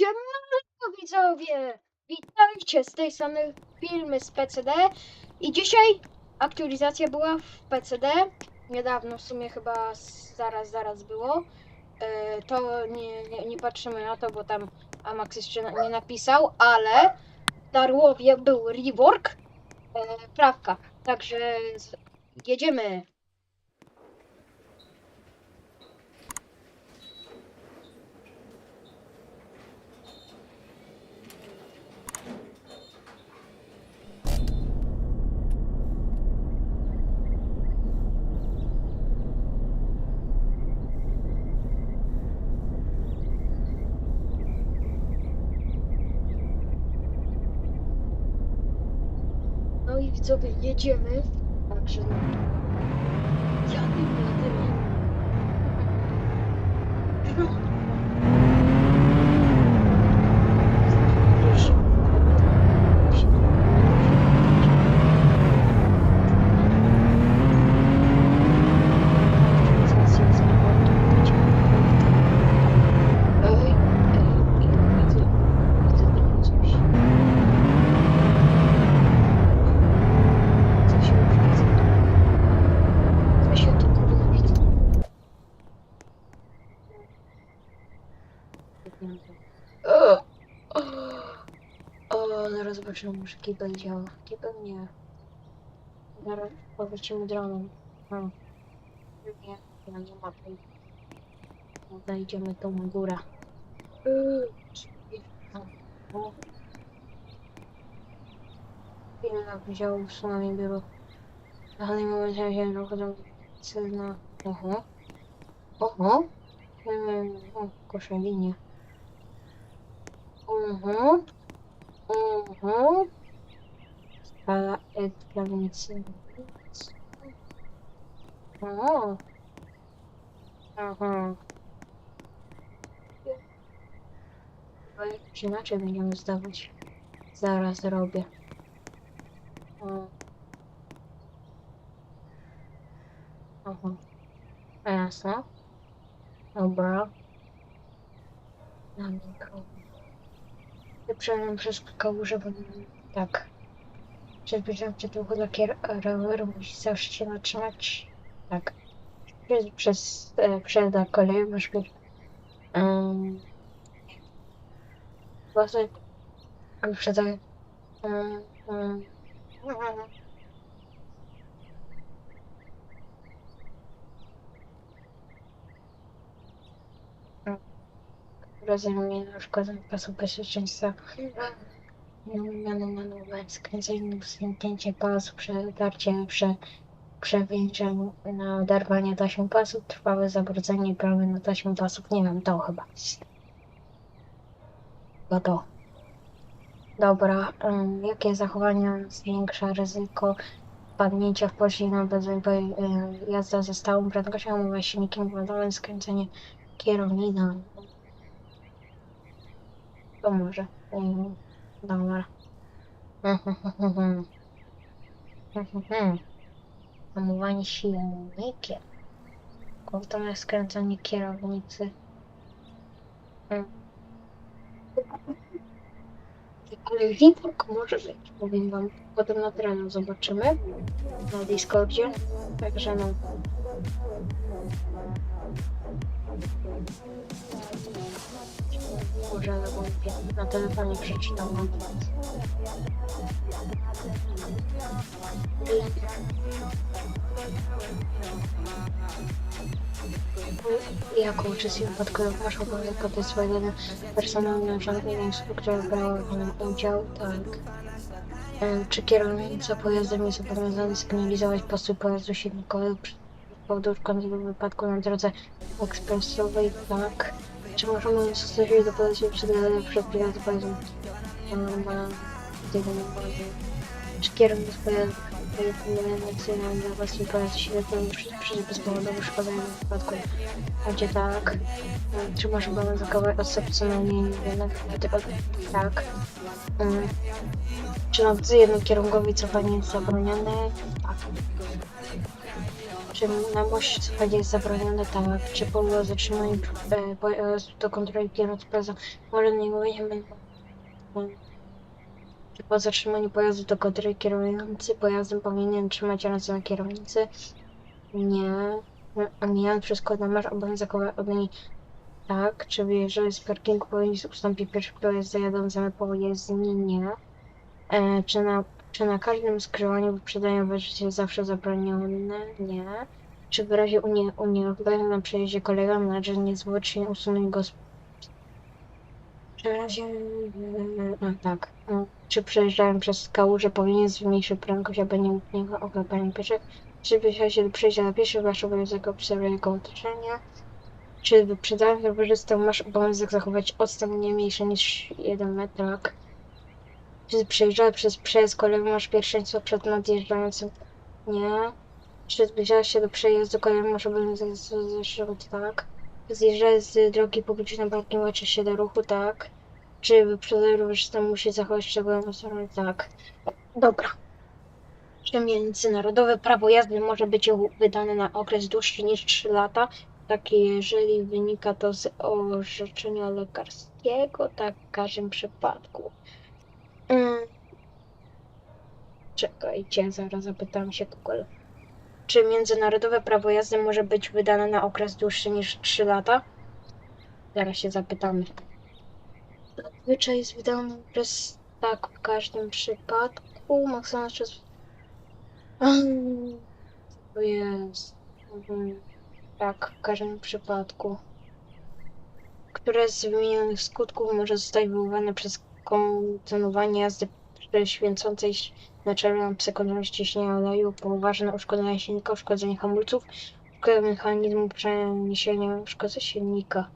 Siemanko widzowie! Witajcie z tej strony filmy z PCD i dzisiaj aktualizacja była w PCD. Niedawno w sumie chyba zaraz, zaraz było. E, To nie, nie, nie patrzymy na to, bo tam Amax jeszcze na- nie napisał, ale w Darłowie był rework, e, prawka. Także jedziemy. Widzowie, jedziemy. Także no. Jadymy, jadymy. Ej, ej, widzę, widzę tam coś. Co się już widzę? Co się tu kurwa widzę? O, o, zobaczymy, może kibel działa. Kibel nie. Zaraz powrócimy dronem. Hmm. Nie, ja nie ma tej. Zajdziemy tą górę. Yy. Ile wziął w sumie było. W danym momencie się dochodzą celna. Oho. Oho. Hmm, o, koszalinie. Mhm. Mhm. Skala ekstranicy. O. Aha. Chyba jakoś inaczej będziemy zdawać. Zaraz robię. O. Aha. Jasne. Dobra. Na mikro. Przejdę przez kałużę, bo tak. Przepraszam cię długo dla roweru musi zawsze się zatrzymać. Tak. Przez, przez e, przeda kolej masz być. Um, właśnie. Wyprzedzaj. Um, um, Na przykład pasu bezpieczeństwa. Zmiany na nowe, skręcenie, usunięcie pasu, przetarcie, prze, przewieńczenie na oderwanie taśm pasów, trwałe zabrudzenie prawy na taśmę pasów. Nie wiem, to chyba. Chyba to. Dobra, jakie zachowania zwiększa ryzyko wpadnięcia w poślizg bez em, jazda ze stałą prędkością, silnikiem władowym, skręcenie kierownika. To może. Dobra. Hamowanie silnikiem. Natomiast skręcanie kierownicy. Ale Wiborg może być, powiem wam. Potem na terenu zobaczymy. Na Discordzie. Także no. Może na głowie. Na telefonie przeczytam wam. Jako uczestnik masz obowiązek to swojego personalnego żadnego instruktora brał w nim udział, tak. E, Czy kierownica pojazdem jest obowiązany sygnalizować postój pojazdu silnikowego przy powodu szkodliwego wypadku na drodze ekspresowej? Tak. Czy możemy stosować do podejścia przed przed? Normalnie. Tego nie może. Czy kierownik pojazdu Elektromocyjną dla własnej pojazdu silnikowego przy bezpowodowo szkodzeniu w wypadku? Będzie tak. Czy może obowiązkowe osób co najmniej tego tak. Mm. Czy na jednym kierunkowi cofanie jest zabronione? Tak. Czy na moście cofanie jest zabronione? Tak. Czy po zatrzymaniu e, pojazdu do kontroli kierowcy pojazdu może nie mówimy. Czy po zatrzymaniu pojazdu do kontroli kierujący pojazdem powinien trzymać ręce na kierownicy? Nie. Omijając wszystko, no masz obowiązek odmienić. Tak. Czy wyjeżdżając z parkingu powinien ustąpić pierwszy pojazd za jadącym po jezdni? Nie. E, czy na czy na każdym skrzyżowaniu wyprzedzania będzie zawsze zabronione? Nie. Czy w razie unie- unieruchomienia na przejeździe kolega należy niezwłocznie usunąć go z... Czy w razie... A, tak. No. Czy przejeżdżałem przez kałużę powinien zmniejszyć prędkość, aby nie uniknęła oklepania pieszych? Czy wysiadać się do przejścia na pieszych, masz obowiązek obserwować jego otoczenia? Czy wyprzedzając rowerzystę masz obowiązek zachować odstęp nie mniejszy niż 1 metr? Czy przejeżdżałeś przez przejazd kolejowy masz pierwszeństwo przed nadjeżdżającym? Nie. Czy zbliżałeś się do przejazdu kolejowego masz obowiązek? Tak. Zjeżdżałeś z drogi publicznej parking łaczysz się do ruchu? Tak. Czy wyprzedzający rowerzystę musi zachować szczególną stronę? Tak. Dobra. Czy międzynarodowe prawo jazdy może być wydane na okres dłuższy niż 3 lata? Tak, jeżeli wynika to z orzeczenia lekarskiego, tak w każdym przypadku. Mm. Czekajcie, zaraz zapytam się Google. Czy międzynarodowe prawo jazdy może być wydane na okres dłuższy niż 3 lata? Zaraz się zapytamy. Zazwyczaj jest wydany przez tak w każdym przypadku. Maksymalny czas. Mm, To jest. Mhm. Tak, w każdym przypadku. Które z wymienionych skutków może zostać wywołane przez kontynuowanie jazdy święcącej na czerwoną psychodromie ciśnienia oleju, poważne uszkodzenie silnika, uszkodzenie hamulców, uszkodzenie mechanizmu przeniesienia uszkodzenia silnika.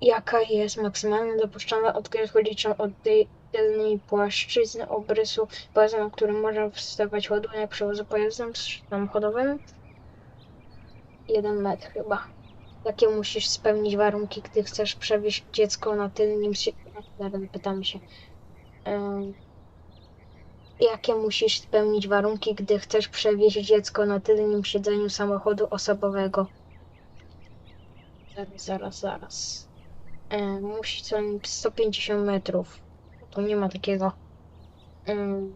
Jaka jest maksymalna dopuszczalna odkrywka liczą od tej tylnej płaszczyzny obrysu pojazdu, na którym może wstawać ładunek przewozu pojazdem samochodowym? Jeden metr chyba. Jakie musisz spełnić warunki, gdy chcesz przewieźć dziecko na tylnym Zaraz pytamy się. Jakie musisz spełnić warunki, gdy chcesz przewieźć dziecko na tylnym siedzeniu samochodu osobowego? Zaraz, zaraz, zaraz. Em, musi co najmniej 150 metrów. Tu nie ma takiego. Um,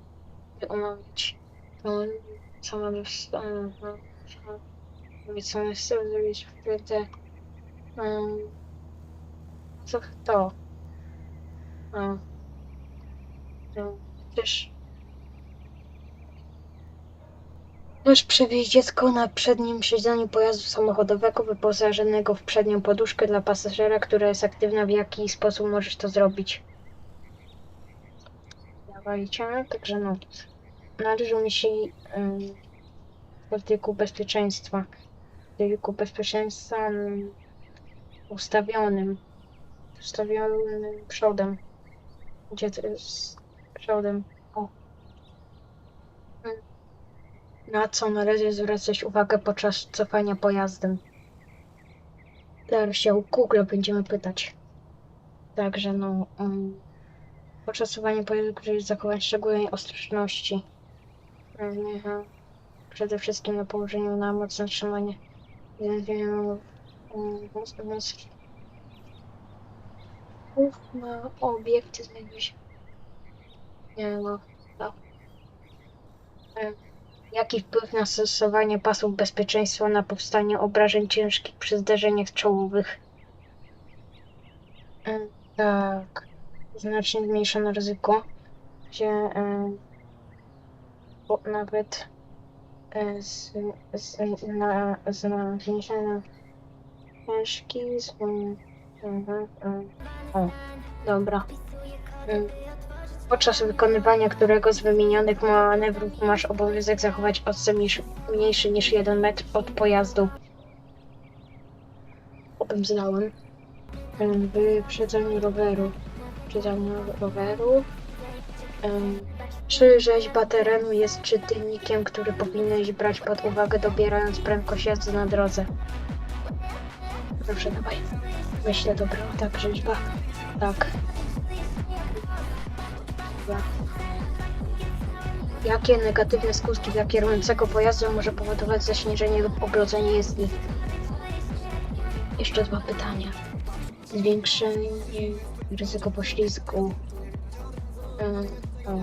wykonać. To sama dostała. Co jest zrobić wtedy? Um, co to? A. No, też. Też przewieźć dziecko na przednim siedzeniu pojazdu samochodowego wyposażonego w przednią poduszkę dla pasażera, która jest aktywna. W jaki sposób możesz to zrobić? Dawajcie, także no. Należy mi się um, w artykuł bezpieczeństwa. W artykuł bezpieczeństwa ustawionym. Ustawionym przodem. Gdzie to jest przodem? O. Na co należy zwracać uwagę podczas cofania pojazdem? Zaraz się u Google będziemy pytać. Także no. Um, podczas cofania pojazdu należy zachować szczególnej ostrożności. Mhm. Przede wszystkim na położeniu na mocne trzymanie. Um, Wpływ na obiekty znajduje się. Nie no, no. Jaki wpływ na stosowanie pasów bezpieczeństwa na powstanie obrażeń ciężkich przy zdarzeniach czołowych? E, Tak, znacznie zmniejszono ryzyko, gdzie e, nawet z, z, na, z, na ciężki z, mhm. O, dobra. Mm. Podczas wykonywania którego z wymienionych manewrów masz obowiązek zachować odstęp mniejszy niż 1 metr od pojazdu. Potem zdałem. Em, Wyprzedzanie roweru. Wyprzedzanie roweru. Em, Czy rzeźba terenu jest czytelnikiem, który powinieneś brać pod uwagę dobierając prędkość jazdy na drodze? Proszę, dawaj. Myślę, dobra, tak, rzeźba. Tak. Jakie negatywne skutki dla kierującego pojazdu może powodować zaśnieżenie lub ogrodzenie jezdni? Jeszcze dwa pytania. Zwiększenie ryzyko poślizgu. O.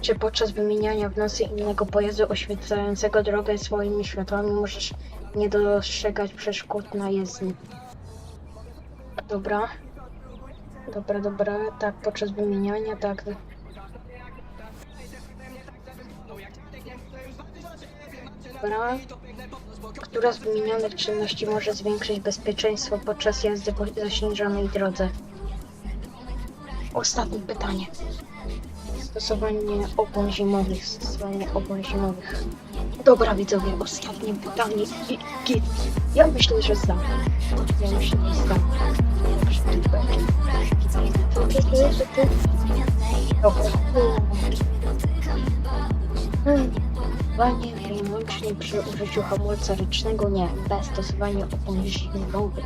Czy podczas wymieniania w innego pojazdu oświetlającego drogę swoimi światłami możesz nie dostrzegać przeszkód na jezdni? Dobra. Dobra, dobra. Tak, podczas wymieniania, tak. Dobra. Która z wymienionych czynności może zwiększyć bezpieczeństwo podczas jazdy po zaśnieżonej drodze? Ostatnie pytanie. Stosowanie opon zimowych. Stosowanie opon zimowych. Dobra widzowie, ostatnie pytanie. I, git. Ja myślę, że znam. Ja myślę, że znam. Dobra. Stosowanie wyłącznie przy użyciu hamulca ręcznego nie, bez stosowania opon zimowych.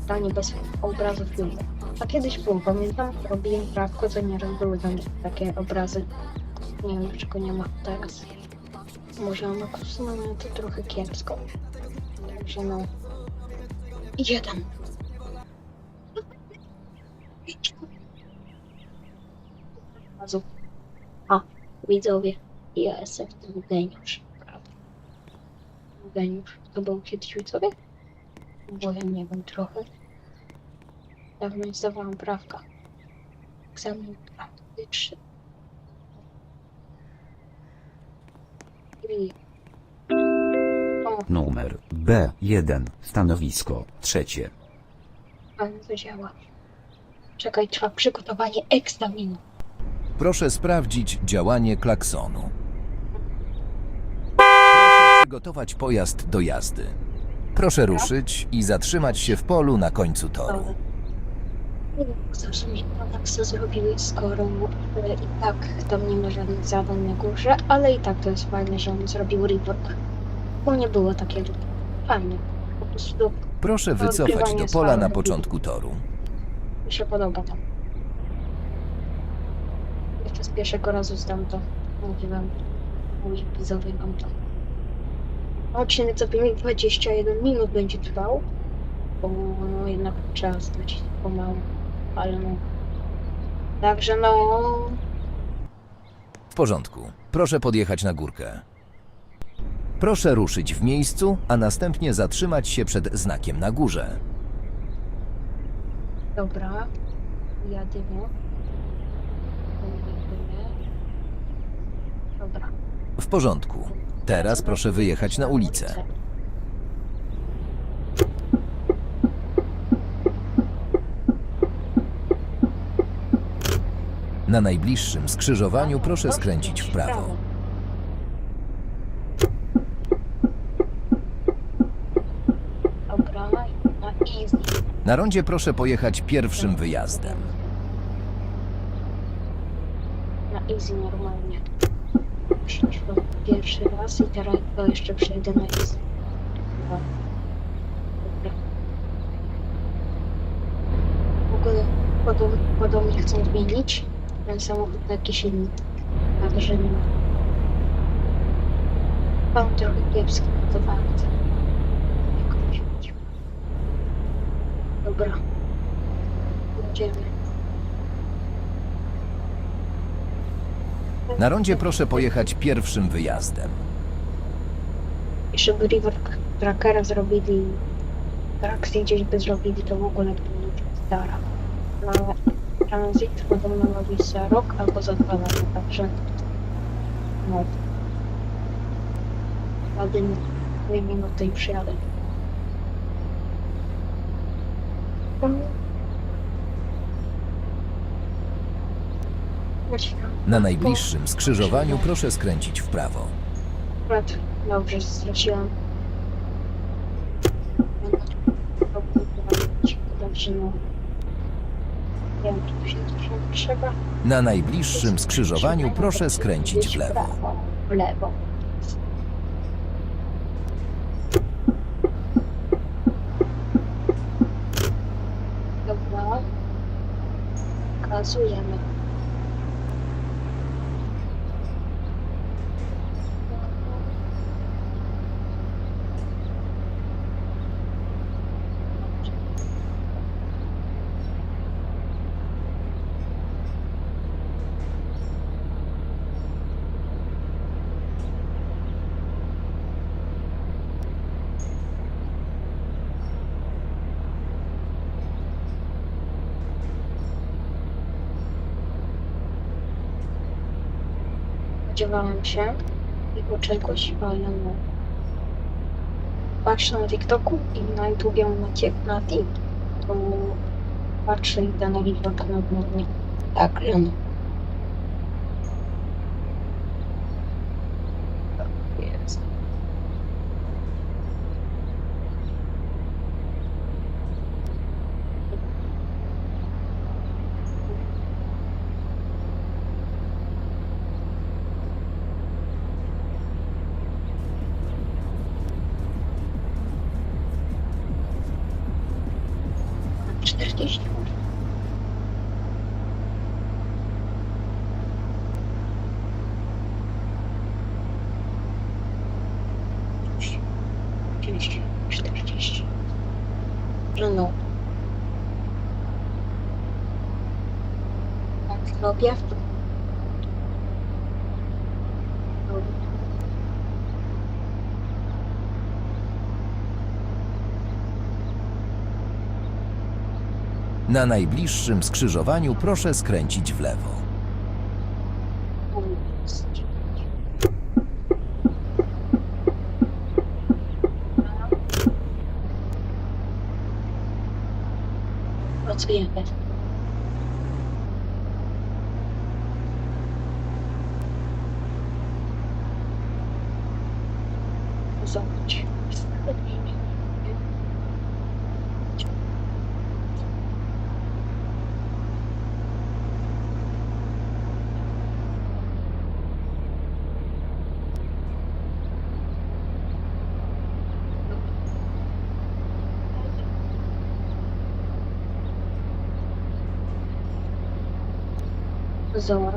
Pytanie bez obrazu filmu. A kiedyś było, pamiętam, robiłem prawko, co nieraz były tam takie obrazy. Nie wiem, dlaczego nie ma teraz. Może na kursy mamy to trochę kiepsko. Także no. Jeden. A, widzowie, ja jestem w tym geniusz. Geniusz. To był kiedyś widzowie? Bo ja nie wiem trochę. Dawno nie zdawałam prawka. Egzamin praktyczny. I... O, Numer B1. Stanowisko trzecie. ale to działa. Czekaj, trwa przygotowanie egzaminu. Proszę sprawdzić działanie klaksonu. Proszę przygotować pojazd do jazdy. Proszę ruszyć i zatrzymać się w polu na końcu toru. Nie wiem, zawsze mi Panaxa zrobiły, skoro e, i tak tam nie ma żadnych zadań na górze, ale i tak to jest fajne, że on zrobił report. Bo nie było takiego fajne. Po prostu Proszę wycofać do pola na początku toru. mi się podoba tam. Jeszcze z pierwszego razu zdam to. Mówiłem. Mój widzowie wam to. Odcinek co pewnie 21 minut będzie trwał. Bo no jednak trzeba zdać pomału. Ale no. Także no. W porządku. Proszę podjechać na górkę. Proszę ruszyć w miejscu, a następnie zatrzymać się przed znakiem na górze. Dobra. Jadymy. Dobra. W porządku. Teraz proszę wyjechać na ulicę. Na najbliższym skrzyżowaniu proszę skręcić w prawo. Na rondzie proszę pojechać pierwszym wyjazdem. Na easy normalnie. Pierwszy raz i teraz to jeszcze przejdę na easy. W ogóle podob, podobnie chcę zmienić ten samochód na inny. Także nie Mam trochę kiepski to fakt. Jakoś być. Dobra. Jedziemy. Na rondzie proszę pojechać pierwszym wyjazdem. Jeszcze by River Trackera zrobili, trakcję gdzieś by zrobili, to w ogóle by nie stara. Na transit podobno być za rok albo za dwa lata, także no. Rady dwie minuty i przyjadę. Na najbliższym skrzyżowaniu proszę skręcić w prawo. Akurat dobrze straciłam. Dobrze, no. Wiem, czy tu się coś trzeba. Na najbliższym skrzyżowaniu proszę skręcić w lewo. W lewo. Dobra. Spodziewałem się i oczegoś, ale no. Patrzę na TikToku i na YouTubie macie Nati, to patrzę i dana na dnie. Tak, no. 40, 40. No, no. Tak, zrobię w to. Na najbliższym skrzyżowaniu proszę skręcić w lewo. 这眼泪，我怎么去？Zobacz.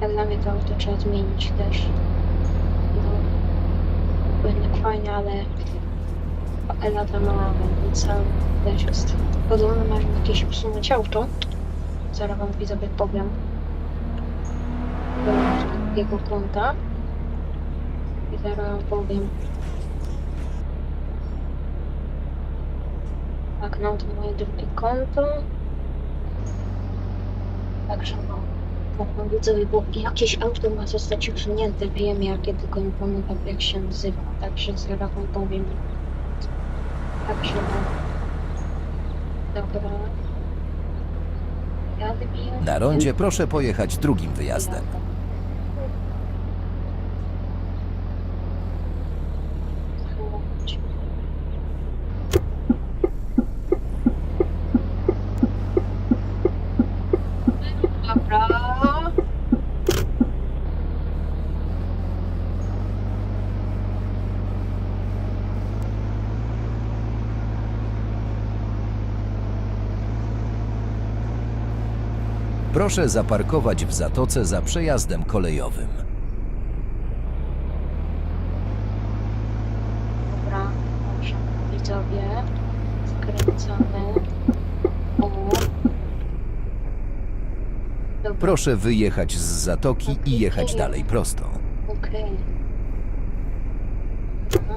Jak dla mnie to auto trzeba zmienić też. No, jednak fajnie, ale Ela to ma, sam też jest. Podobno masz jakieś usunąć auto. Zaraz wam widzowie powiem. Do jego konta. I zaraz powiem. Tak, no to moje drugie konto. Także no, no widzowie, bo jakieś auto ma zostać usunięte, wiem jakie, tylko nie pamiętam jak się nazywa, także zaraz wam powiem. Także no. Dobra. Na rondzie proszę pojechać drugim wyjazdem. Chodź. Dobra. Proszę zaparkować w zatoce za przejazdem kolejowym. Dobra, dobrze. Widzowie, skręcamy. Dobra, Proszę wyjechać z zatoki i jechać dalej prosto. okej. Dobra.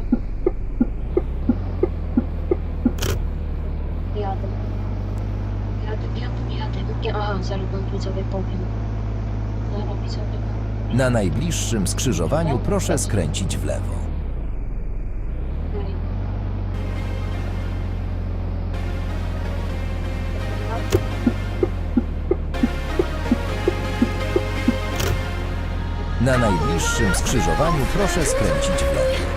Jadę. Na najbliższym skrzyżowaniu proszę skręcić w lewo. Na najbliższym skrzyżowaniu proszę skręcić w lewo.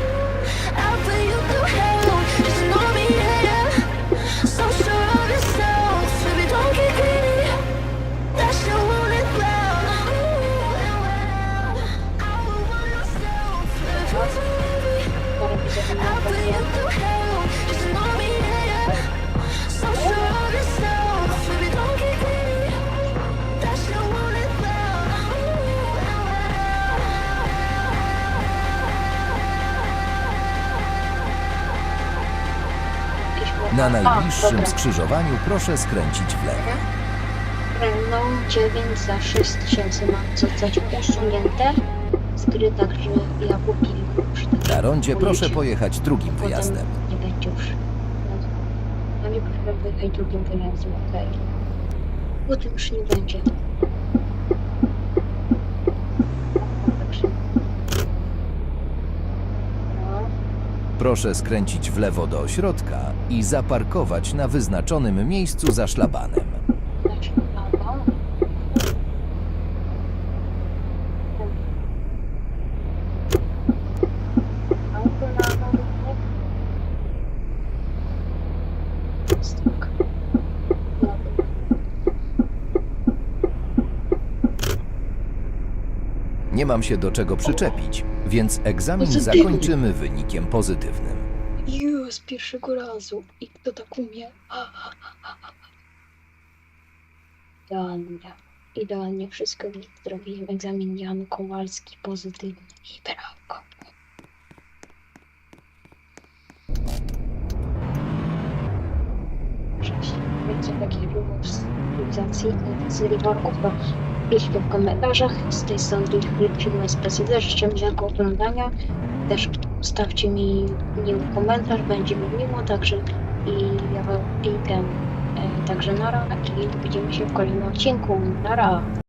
Najbliższym skrzyżowaniu proszę skręcić w lewo. Renault 9 za 6000 ma zostać usunięte z gry, także ja już Na rondzie proszę pojechać drugim Potem wyjazdem. Nie będzie już. A nie proszę wyjechać drugim wyjazdem, okej. Potem już nie będzie. Proszę skręcić w lewo do ośrodka i zaparkować na wyznaczonym miejscu za szlabanem. Nie mam się do czego przyczepić, więc egzamin Pozytywnie. zakończymy wynikiem pozytywnym. Ju, z pierwszego razu. I kto tak umie? Idealnie. Idealnie wszystko zrobiłem. Egzamin Jan Kowalski pozytywny. I brawo. Cześć. Więcej takich filmów z cywilizacji i z to piszcie w komentarzach. Z tej strony filmy Presydera. Życzę miłego oglądania. Też stawcie mi miły komentarz, będzie mi miło, także i ja wam i ten, e, także nara i widzimy się w kolejnym odcinku. Nara!